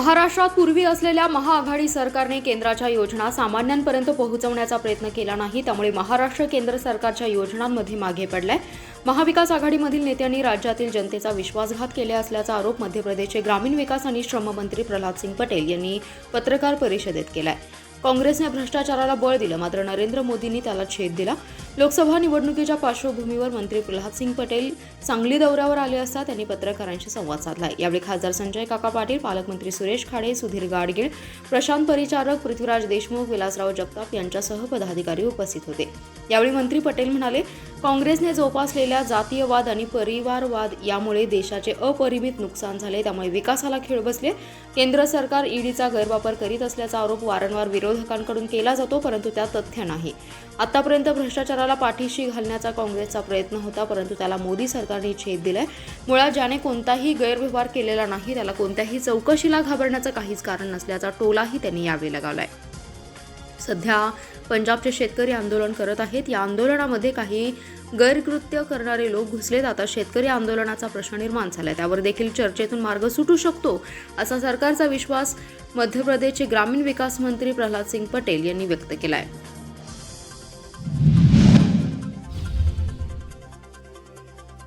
महाराष्ट्रात पूर्वी असलेल्या महाआघाडी सरकारने केंद्राच्या योजना सामान्यांपर्यंत पोहोचवण्याचा प्रयत्न केला नाही त्यामुळे महाराष्ट्र केंद्र सरकारच्या योजनांमध्ये मागे पडलाय. महाविकास आघाडीमधील नेत्यांनी राज्यातील जनतेचा विश्वासघात केला असल्याचा आरोप मध्य प्रदेशचे ग्रामीण विकास आणि श्रम मंत्री प्रल्हाद सिंग पटेल यांनी पत्रकार परिषदेत केलाय. काँग्रेसने भ्रष्टाचाराला बळ दिलं. मात्र नरेंद्र मोदींनी त्याला छेद दिला. लोकसभा निवडणुकीच्या पार्श्वभूमीवर मंत्री प्रल्हाद सिंग पटेल सांगली दौऱ्यावर आले असता त्यांनी पत्रकारांशी संवाद साधला. यावेळी खासदार संजय काका पाटील पालकमंत्री सुरेश खाडे सुधीर गाडगीळ प्रशांत परिचारक पृथ्वीराज देशमुख विलासराव जगताप यांच्यासह पदाधिकारी उपस्थित होते. यावेळी मंत्री पटेल म्हणाले काँग्रेसने जोपासलेल्या जातीयवाद आणि परिवारवाद यामुळे देशाचे अपरिमित नुकसान झाले त्यामुळे विकासाला खेळ बसले. केंद्र सरकार ईडीचा गैरवापर करीत असल्याचा आरोप वारंवार विरोधकांकडून केला जातो परंतु त्यात तथ्य नाही. आतापर्यंत भ्रष्टाचाराला पाठीशी घालण्याचा काँग्रेसचा प्रयत्न होता परंतु त्याला मोदी सरकारने छेद दिलाय. मुळात ज्याने कोणताही गैरव्यवहार केलेला नाही त्याला कोणत्याही चौकशीला घाबरण्याचं काहीच कारण नसल्याचा टोलाही त्यांनी यावेळी लगावलाय. सध्या पंजाबचे शेतकरी आंदोलन करत आहेत. या आंदोलनामध्ये काही गैरकृत्य करणारे लोक घुसलेत आता शेतकरी आंदोलनाचा प्रश्न निर्माण झालाय. त्यावर देखील चर्चेतून मार्ग सुटू शकतो असा सरकारचा विश्वास मध्य प्रदेशचे ग्रामीण विकास मंत्री प्रल्हाद सिंग पटेल यांनी व्यक्त केला आहे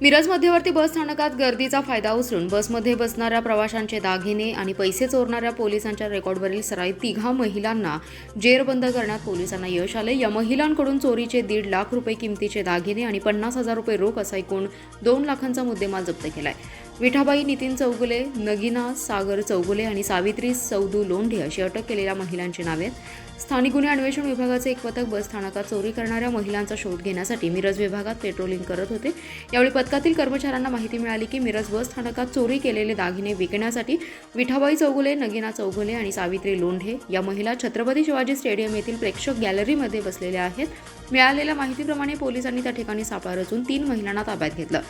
मिरज मध्यवर्ती बस स्थानकात गर्दीचा फायदा उचलून बसमध्ये बसणाऱ्या प्रवाशांचे दागिने आणि पैसे चोरणाऱ्या पोलिसांच्या रेकॉर्डवरील सराईत तिघा महिलांना जेरबंद करण्यात पोलिसांना यश आले या महिलांकडून चोरीचे दीड लाख रुपये किमतीचे दागिने आणि पन्नास हजार रुपये रोख असा एकूण दोन लाखांचा मुद्देमाल जप्त केलाय. विठाबाई नितीन चौगुले नगिना सागर चौगुले आणि सावित्री सौदू लोंढे अशी अटक केलेल्या महिलांची नावे आहेत. स्थानिक गुन्हे अन्वेषण विभागाचे एक पथक बस स्थानकात चोरी करणाऱ्या महिलांचा शोध घेण्यासाठी मिरज विभागात पेट्रोलिंग करत होते. यावेळी पथकातील कर्मचाऱ्यांना माहिती मिळाली की मिरज बस स्थानकात चोरी केलेले दागिने विकण्यासाठी विठाबाई चौगुले नगिना चौगुले आणि सावित्री लोंढे या महिला छत्रपती शिवाजी स्टेडियम येथील प्रेक्षक गॅलरीमध्ये बसलेल्या आहेत. मिळालेल्या माहितीप्रमाणे पोलिसांनी त्या ठिकाणी सापळा रचून तीन महिलांना ताब्यात घेतलं.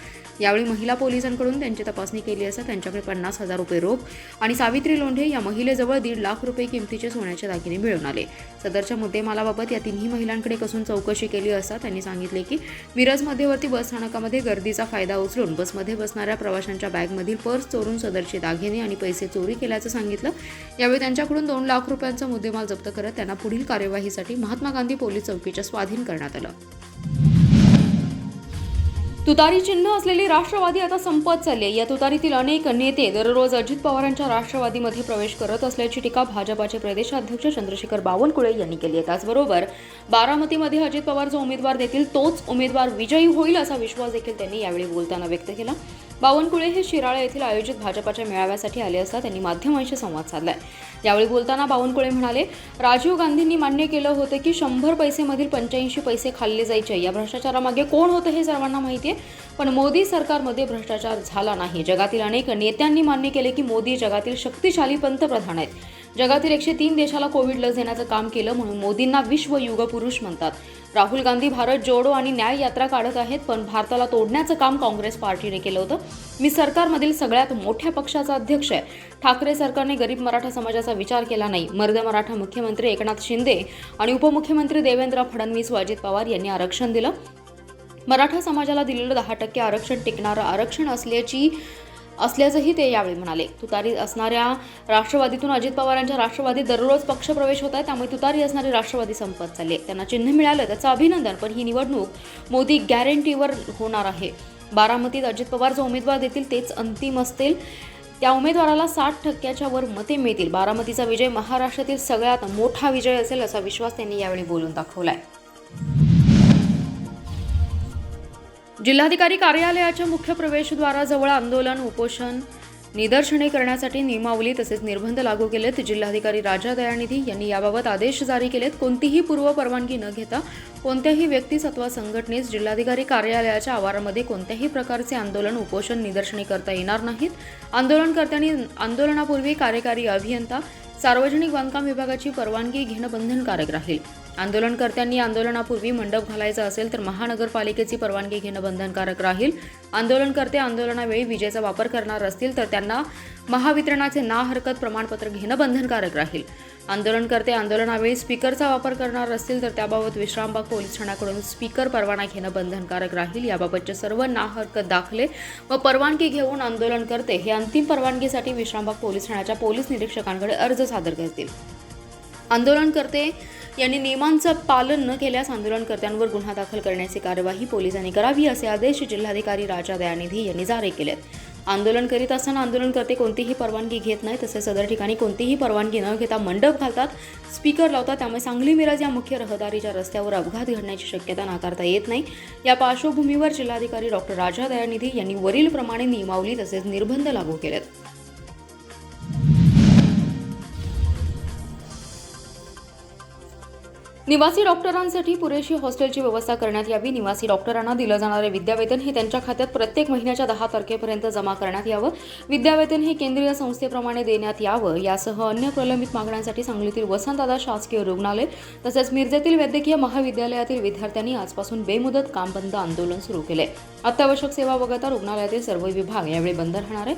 यावेळी महिला पोलिसांकडून त्यांची तपासणी केली असता त्यांच्याकडे पन्नास हजार रुपये रोख आणि सावित्री लोंढे या महिलेजवळ दीड लाख रुपये किमतीचे सोन्याचे दागिने मिळून आले. सदरच्या मुद्देमालाबाबत या तिन्ही महिलांकडे कसून चौकशी केली असता त्यांनी सांगितले की मिरज मध्यवर्ती बस स्थानकामध्ये गर्दीचा फायदा उचलून बसमध्ये बसणाऱ्या प्रवाशांच्या बॅगमधील पर्स चोरून सदरचे दागिने आणि पैसे चोरी केल्याचं सांगितलं. यावेळी त्यांच्याकडून दोन लाख रुपयांचा मुद्देमाल जप्त करत त्यांना पुढील कार्यवाहीसाठी महात्मा गांधी पोलीस चौकीच्या स्वाधीन करण्यात आलं. तुतारी चिन्ह असलेली राष्ट्रवादी आता संपत चालली आहे. या तुतारीतील अनेक नेते दररोज अजित पवारांच्या राष्ट्रवादीमध्ये प्रवेश करत असल्याची टीका भाजपाचे प्रदेशाध्यक्ष चंद्रशेखर बावनकुळे यांनी केली आहे त्याचबरोबर बारामतीमध्ये अजित पवार जो उमेदवार देतील तोच उमेदवार विजयी होईल असा विश्वास देखील त्यांनी यावेळी बोलताना व्यक्त केला बावनकुळे हे शिराळा येथील आयोजित भाजपाच्या मेळाव्यासाठी आले असता त्यांनी माध्यमांशी संवाद साधलाय. यावेळी बोलताना बावनकुळे म्हणाले राजीव गांधींनी मान्य केलं होतं की शंभर पैसेमधील पंच्याऐंशी पैसे खाल्ले जायचे. या भ्रष्टाचारामागे कोण होतं हे सर्वांना माहिती आहे. पण मोदी सरकारमध्ये भ्रष्टाचार झाला नाही. जगातील अनेक नेत्यांनी मान्य केले की मोदी जगातील शक्तिशाली पंतप्रधान आहेत. जगातील एकशे तीन देशाला कोविड लस देण्याचं काम केलं म्हणून मोदींना विश्व पुरुष म्हणतात. राहुल गांधी भारत जोडो आणि न्याय यात्रा काढत आहेत पण भारताला तोडण्याचं काम काँग्रेस पार्टीने केलं होतं. मी सरकारमधील सगळ्यात मोठ्या पक्षाचा अध्यक्ष आहे. ठाकरे सरकारने गरीब मराठा समाजाचा विचार केला नाही. मर्द मराठा मुख्यमंत्री एकनाथ शिंदे आणि उपमुख्यमंत्री देवेंद्र फडणवीस व अजित पवार यांनी आरक्षण दिलं. मराठा समाजाला दिलेलं दहा टक्के आरक्षण टिकणारं आरक्षण असल्याची असल्याचंही ते यावेळी म्हणाले. तुतारी असणाऱ्या राष्ट्रवादीतून अजित पवारांच्या राष्ट्रवादीत दररोज पक्षप्रवेश होत आहे त्यामुळे तुतारी असणारी राष्ट्रवादी संपत चालले त्यांना चिन्ह मिळालं त्याचं अभिनंदन पण ही निवडणूक मोदी गॅरंटीवर होणार आहे. बारामतीत अजित पवार जो उमेदवार देतील तेच अंतिम असतील. त्या उमेदवाराला साठ टक्क्याच्या वर मते मिळतील. बारामतीचा विजय महाराष्ट्रातील सगळ्यात मोठा विजय असेल असा विश्वास त्यांनी यावेळी बोलून दाखवलाय. जिल्हाधिकारी कार्यालयाच्या मुख्य प्रवेशद्वाराजवळ आंदोलन उपोषण निदर्शने करण्यासाठी नियमावली तसेच निर्बंध लागू केलेत. जिल्हाधिकारी राजा दयानिधी यांनी याबाबत आदेश जारी केलेत. कोणतीही पूर्व परवानगी न घेता कोणत्याही व्यक्तीस अथवा संघटनेस जिल्हाधिकारी कार्यालयाच्या आवारामध्ये कोणत्याही प्रकारचे आंदोलन उपोषण निदर्शने करता येणार नाहीत. आंदोलनकर्त्यांनी आंदोलनापूर्वी कार्यकारी अभियंता सार्वजनिक बांधकाम विभागाची परवानगी घेणं बंधनकारक राहील. आंदोलनकर्त्यांनी आंदोलनापूर्वी मंडप घालायचा असेल तर महानगरपालिकेची परवानगी घेणं बंधनकारक राहील. आंदोलनकर्ते आंदोलनावेळी विजेचा वापर करणार असतील तर त्यांना महावितरणाचे ना हरकत प्रमाणपत्र घेणं बंधनकारक राहील. आंदोलनकर्ते आंदोलनावेळी स्पीकरचा वापर करणार असतील तर त्याबाबत विश्रामबाग पोलीस ठाण्याकडून स्पीकर परवाना घेणं बंधनकारक राहील. याबाबतचे सर्व ना हरकत दाखले व परवानगी घेऊन आंदोलनकर्ते हे अंतिम परवानगीसाठी विश्रामबाग पोलीस ठाण्याच्या पोलीस निरीक्षकांकडे अर्ज सादर करतील. आंदोलनकर्ते यांनी नियमांचं पालन न केल्यास आंदोलनकर्त्यांवर गुन्हा दाखल करण्याची कार्यवाही पोलिसांनी करावी असे आदेश जिल्हाधिकारी राजा दयानिधी यांनी जारी केलेत. आंदोलन करीत असताना आंदोलनकर्ते कोणतीही परवानगी घेत नाही तसेच सदर ठिकाणी कोणतीही परवानगी न घेता मंडप घालतात स्पीकर लावतात त्यामुळे सांगली मिरज या मुख्य रहदारीच्या रस्त्यावर अपघात घडण्याची शक्यता नाकारता येत नाही. या पार्श्वभूमीवर जिल्हाधिकारी डॉक्टर राजा दयानिधी यांनी वरीलप्रमाणे नियमावली तसेच निर्बंध लागू केलेत. निवासी डॉक्टरांसाठी पुरेशी हॉस्टेलची व्यवस्था करण्यात यावी. निवासी डॉक्टरांना दिलं जाणारे विद्यावेतन हे त्यांच्या खात्यात प्रत्येक महिन्याच्या दहा तारखेपर्यंत जमा करण्यात यावं. विद्यावेतन हे केंद्रीय संस्थेप्रमाणे देण्यात यावं. यासह अन्य प्रलंबित मागण्यांसाठी सांगलीतील वसंतदादा शासकीय रुग्णालय तसेच मिरजेतील वैद्यकीय महाविद्यालयातील विद्यार्थ्यांनी आजपासून बेमुदत काम बंद आंदोलन सुरू केले. अत्यावश्यक सेवा वगळता रुग्णालयातील सर्व विभाग यावेळी बंद राहणार आहे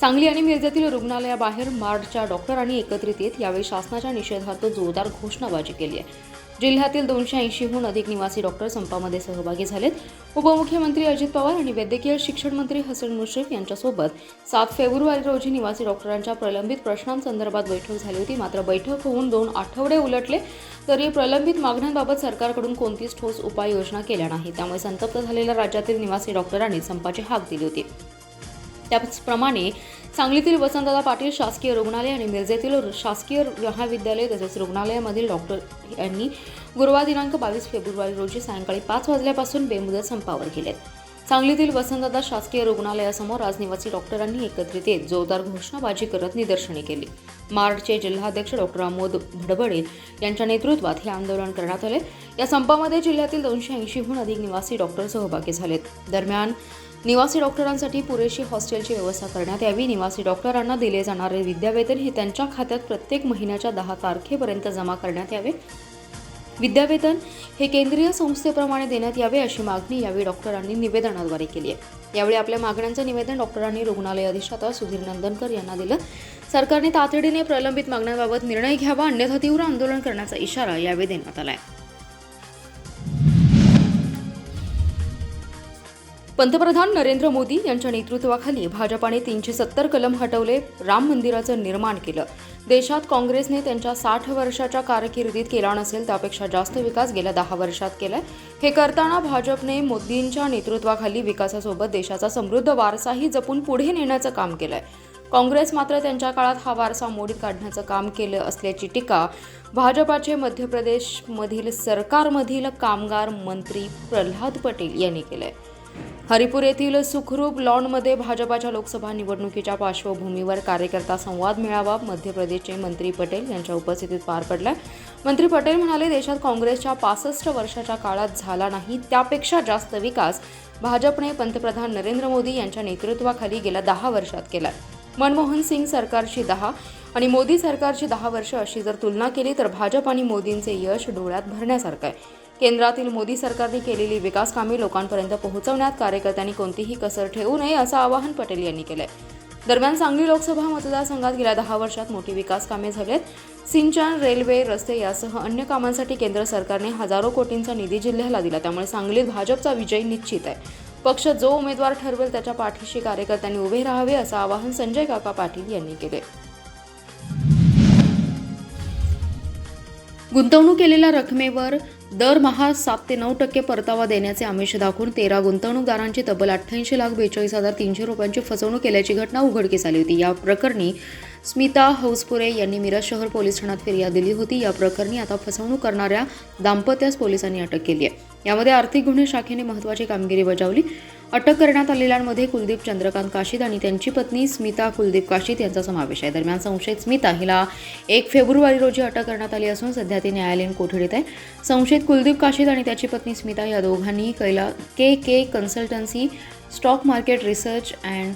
सांगली आणि मिरजेतील रुग्णालयाबाहेर मार्डच्या डॉक्टरांनी एकत्रित येत यावेळी शासनाच्या निषेधार्थ जोरदार घोषणाबाजी केली आहे. जिल्ह्यातील दोनशे ऐंशीहून अधिक निवासी डॉक्टर संपामध्ये सहभागी झालेत. उपमुख्यमंत्री अजित पवार आणि वैद्यकीय शिक्षण मंत्री हसन मुश्रीफ यांच्यासोबत सात फेब्रुवारी रोजी निवासी डॉक्टरांच्या प्रलंबित प्रश्नांसंदर्भात बैठक झाली होती. मात्र बैठक होऊन दोन आठवडे उलटले तरी प्रलंबित मागण्यांबाबत सरकारकडून कोणतीच ठोस उपाययोजना केल्या नाही त्यामुळे संतप्त झालेल्या राज्यातील निवासी डॉक्टरांनी संपाची हाक दिली होती. त्याचप्रमाणे सांगलीतील वसंतदादा पाटील शासकीय रुग्णालय आणि मिरजेतील शासकीय महाविद्यालय तसेच रुग्णालयामधील डॉक्टर यांनी गुरुवार दिनांक बावीस फेब्रुवारी रोजी सायंकाळी पाच वाजल्यापासून बेमुदत संपावर गेलेत. सांगलीतील वसंतदादा शासकीय रुग्णालयासमोर आज निवासी डॉक्टरांनी एकत्रित येत जोरदार घोषणाबाजी करत निदर्शने केली. मार्डचे जिल्हाध्यक्ष डॉक्टर अमोद भडबडे यांच्या नेतृत्वात हे आंदोलन करण्यात आले. या संपामध्ये जिल्ह्यातील दोनशे ऐंशीहून अधिक निवासी डॉक्टर सहभागी झालेत. दरम्यान निवासी डॉक्टरांसाठी पुरेशी हॉस्टेलची व्यवस्था करण्यात यावी. निवासी डॉक्टरांना दिले जाणारे विद्यावेतन हे त्यांच्या खात्यात प्रत्येक महिन्याच्या दहा तारखेपर्यंत जमा करण्यात यावे. विद्यावेतन हे केंद्रीय संस्थेप्रमाणे देण्यात यावे अशी मागणी यावेळी डॉक्टरांनी निवेदनाद्वारे केली आहे. यावेळी आपल्या मागण्यांचं निवेदन डॉक्टरांनी रुग्णालय अधिष्ठाता सुधीर नंदनकर यांना दिलं. सरकारने तातडीने प्रलंबित मागण्यांबाबत निर्णय घ्यावा अन्यथा तीव्र आंदोलन करण्याचा इशारा यावेळी देण्यात आला आहे. पंतप्रधान नरेंद्र मोदी यांच्या नेतृत्वाखाली भाजपाने तीनशे सत्तर कलम हटवले राम मंदिराचं निर्माण केलं. देशात काँग्रेसने त्यांच्या साठ वर्षाच्या कारकिर्दीत केला नसेल त्यापेक्षा जास्त विकास गेल्या दहा वर्षात केलाय. हे करताना भाजपने मोदींच्या नेतृत्वाखाली विकासासोबत देशाचा समृद्ध वारसाही जपून पुढे नेण्याचं काम केलंय. काँग्रेस मात्र त्यांच्या काळात हा वारसा मोडीत काढण्याचं काम केलं असल्याची टीका भाजपाचे मध्य प्रदेशमधील सरकारमधील कामगार मंत्री प्रल्हाद पटेल यांनी केलंय. हरिपूर येथील सुखरूप लॉनमध्ये भाजपाच्या लोकसभा निवडणुकीच्या पार्श्वभूमीवर कार्यकर्ता संवाद मेळावा मध्य प्रदेशचे मंत्री पटेल यांच्या उपस्थितीत पार पडला मंत्री पटेल म्हणाले देशात काँग्रेसच्या पासष्ट वर्षाच्या काळात झाला नाही त्यापेक्षा जास्त विकास भाजपने पंतप्रधान नरेंद्र मोदी यांच्या नेतृत्वाखाली गेल्या दहा वर्षात केला मनमोहन सिंग सरकारची दहा आणि मोदी सरकारची दहा वर्ष अशी जर तुलना केली तर भाजप आणि मोदींचे यश डोळ्यात भरण्यासारखं आहे. केंद्रातील मोदी सरकारने केलेली विकास कामे लोकांपर्यंत पोहोचवण्यात कार्यकर्त्यांनी कोणतीही कसर ठेवू नये असं आवाहन पटेल यांनी केलंय. दरम्यान सांगली लोकसभा मतदारसंघात गेल्या दहा वर्षात मोठी विकास कामे झालेत. सिंचन रेल्वे रस्ते यासह अन्य कामांसाठी केंद्र सरकारने हजारो कोटींचा निधी जिल्ह्याला दिला. त्यामुळे सांगलीत भाजपचा विजय निश्चित आहे. पक्ष जो उमेदवार ठरवेल त्याच्या पाठीशी कार्यकर्त्यांनी उभे राहावे असं आवाहन संजय काका पाटील यांनी केले गुंतवणूक केलेल्या रकमेवर दरमहा सात ते नऊ टक्के परतावा देण्याचे आमिष दाखवून तेरा गुंतवणूकदारांची तब्बल अठ्ठ्याऐंशी लाख बेचाळीस हजार तीनशे रुपयांची फसवणूक केल्याची घटना उघडकीस आली होती. या प्रकरणी स्मिता हौसपुरे यांनी मिरज शहर पोलीस ठाण्यात फिर्याद दिली होती. या प्रकरणी आता फसवणूक करणाऱ्या दाम्पत्यास पोलिसांनी अटक केली आहे. यामध्ये आर्थिक गुन्हे शाखेने महत्त्वाची कामगिरी बजावली. अटक करण्यात आलेल्यांमध्ये कुलदीप चंद्रकांत काशीद आणि त्यांची पत्नी स्मिता कुलदीप काशीद यांचा समावेश आहे. दरम्यान संशयित स्मिता हिला एक फेब्रुवारी रोजी अटक करण्यात आली असून सध्या ती न्यायालयीन कोठडीत आहे. संशयित कुलदीप काशीद आणि त्याची पत्नी स्मिता या दोघांनी कैला K K consultancy stock market research and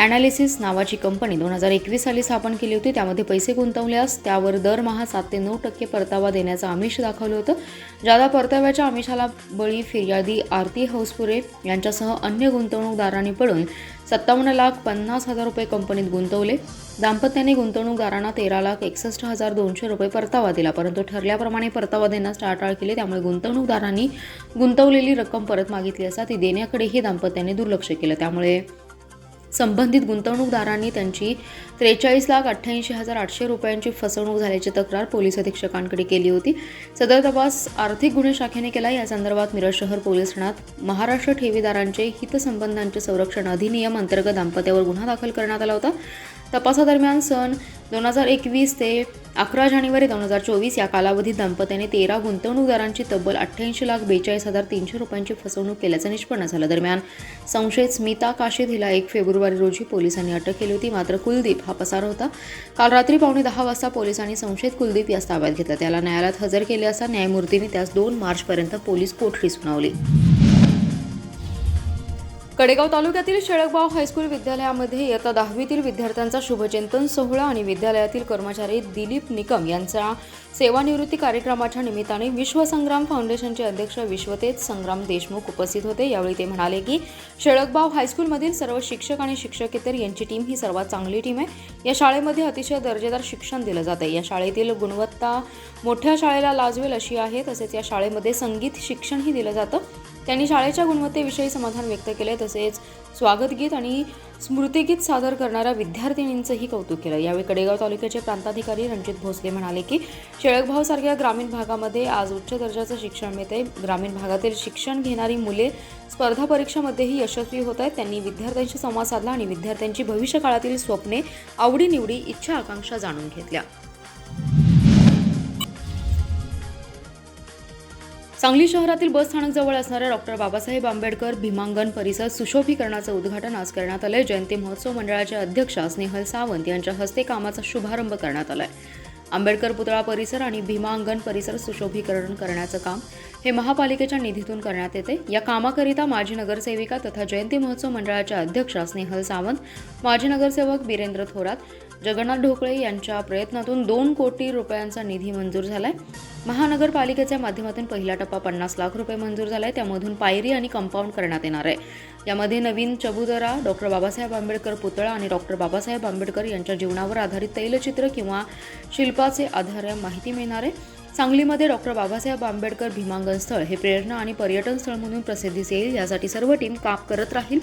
analysis नावाची कंपनी दोन हजार एकवीस साली स्थापन केली होती. त्यामध्ये पैसे गुंतवल्यास त्यावर दरमहा सात ते नऊ टक्के परतावा देण्याचं आमिष दाखवलं होतं. ज्यादा परताव्याच्या आमिषाला बळी फिर्यादी आरती हौसपुरे यांच्यासह अन्य गुंतवणूकदारांनी पडून सत्तावन्न लाख पन्नास हजार रुपये कंपनीत गुंतवले. दाम्पत्याने गुंतवणूकदारांना तेरा लाख एकसष्ट हजार दोनशे रुपये परतावा दिला परंतु ठरल्याप्रमाणे परतावा देण्यास टाळाटाळ केली. त्यामुळे गुंतवणूकदारांनी गुंतवलेली रक्कम परत मागितली असता ती देण्याकडेही दाम्पत्याने दुर्लक्ष केलं. त्यामुळे संबंधित गुंतवणूकदारांनी त्यांची त्रेचाळीस लाख अठ्ठ्याऐंशी हजार आठशे रुपयांची फसवणूक झाल्याची तक्रार पोलीस अधीक्षकांकडे केली होती. सदर तपास आर्थिक गुन्हे शाखेने केला. या संदर्भात मिरज शहर पोलीस ठाण्यात महाराष्ट्र ठेवीदारांचे हितसंबंधांचे संरक्षण अधिनियम अंतर्गत दाम्पत्यावर गुन्हा दाखल करण्यात आला होता. तपासादरम्यान सन दोन हजार एकवीस ते अकरा जानेवारी दोन हजार चोवीस या कालावधीत दाम्पत्याने तेरा गुंतवणूकदारांची तब्बल अठ्ठ्याऐंशी लाख बेचाळीस हजार तीनशे रुपयांची फसवणूक केल्याचं निष्पन्न झालं. दरम्यान संशयित स्मिता काशीद हिला एक फेब्रुवारी रोजी पोलिसांनी अटक केली होती. मात्र कुलदीप हा पसार होता. काल रात्री पावणे दहा वाजता पोलिसांनी संशयित कुलदीप यास ताब्यात घेतला. त्याला न्यायालयात हजर केले असता न्यायमूर्तींनी त्यास दोन मार्चपर्यंत पोलीस कोठडी सुनावली. कडेगाव तालुक्यातील शेळकबाव हायस्कूल विद्यालयामध्ये इयत्ता दहावीतील विद्यार्थ्यांचा शुभचिंतन सोहळा आणि विद्यालयातील कर्मचारी दिलीप निकम यांचा सेवानिवृत्ती कार्यक्रमाच्या निमित्ताने विश्वसंग्राम फाउंडेशनचे अध्यक्ष विश्वतेज संग्राम देशमुख उपस्थित होते. यावेळी ते म्हणाले की शेळकबाव हायस्कूलमधील सर्व शिक्षक आणि शिक्षकेतर यांची टीम ही सर्वात चांगली टीम आहे. या शाळेमध्ये अतिशय दर्जेदार शिक्षण दिलं जातं या शाळेतील गुणवत्ता मोठ्या शाळेला लाजवेल अशी आहे. तसेच या शाळेमध्ये संगीत शिक्षणही दिलं जातं. त्यांनी शाळेच्या गुणवत्तेविषयी समाधान व्यक्त केले तसेच स्वागतगीत आणि स्मृतिगीत सादर करणाऱ्या विद्यार्थिनींचंही कौतुक केलं. यावेळी कडेगाव तालुक्याचे प्रांताधिकारी रणजित भोसले म्हणाले की शेळकभावसारख्या ग्रामीण भागामध्ये आज उच्च दर्जाचं शिक्षण मिळते ग्रामीण भागातील शिक्षण घेणारी मुले स्पर्धा परीक्षांमध्येही यशस्वी होत आहेत. त्यांनी विद्यार्थ्यांशी संवाद साधला आणि विद्यार्थ्यांची भविष्यकाळातील स्वप्ने आवडीनिवडी इच्छा आकांक्षा जाणून घेतल्या. सांगली शहरातील बस स्थानक जवळ असणाऱ्या डॉक्टर बाबासाहेब आंबेडकर भीमांगण परिसर सुशोभीकरणाचं उद्घाटन आज करण्यात आलंय. जयंती महोत्सव मंडळाचे अध्यक्ष स्नेहल सावंत यांच्या हस्ते कामाचा शुभारंभ करण्यात आलाय. आंबेडकर पुतळा परिसर आणि भीमांगण परिसर सुशोभीकरण करण्याचं काम हे महापालिकेच्या निधीतून करण्यात येते. या कामाकरिता माजी नगरसेविका तथा जयंती महोत्सव मंडळाच्या अध्यक्षा स्नेहल सावंत माजी नगरसेवक बिरेंद्र थोरात जगन्नाथ ढोकळे यांच्या प्रयत्नातून दोन कोटी रुपयांचा निधी मंजूर झालाय. महानगरपालिकेच्या माध्यमातून पहिला टप्पा पन्नास लाख रुपये मंजूर झालाय. त्यामधून पायरी आणि कंपाऊंड करण्यात येणार आहे. यामध्ये नवीन चबुदरा डॉक्टर बाबासाहेब आंबेडकर पुतळा आणि डॉक्टर बाबासाहेब आंबेडकर यांच्या जीवनावर आधारित तैलचित्र किंवा शिल्पाचे आधार माहिती मिळणार आहे. सांगलीमध्ये डॉक्टर बाबासाहेब आंबेडकर भीमांगण स्थळ हे प्रेरणा आणि पर्यटन स्थळ म्हणून प्रसिद्धीस येईल. यासाठी सर्व टीम काम करत राहील.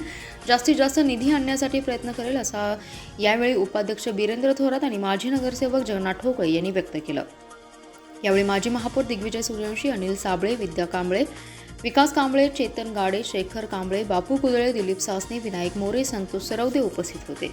जास्तीत जास्त निधी आणण्यासाठी प्रयत्न करेल असा यावेळी उपाध्यक्ष बिरेंद्र थोरात आणि माजी नगरसेवक जगन्नाथ ठोकळे यांनी व्यक्त केलं. यावेळी माजी महापौर दिग्विजय सूर्यवंशी अनिल साबळे विद्या कांबळे विकास कांबळे चेतन गाडे शेखर कांबळे बापू कुदळे दिलीप सासने विनायक मोरे संतोष सरवदे उपस्थित होते.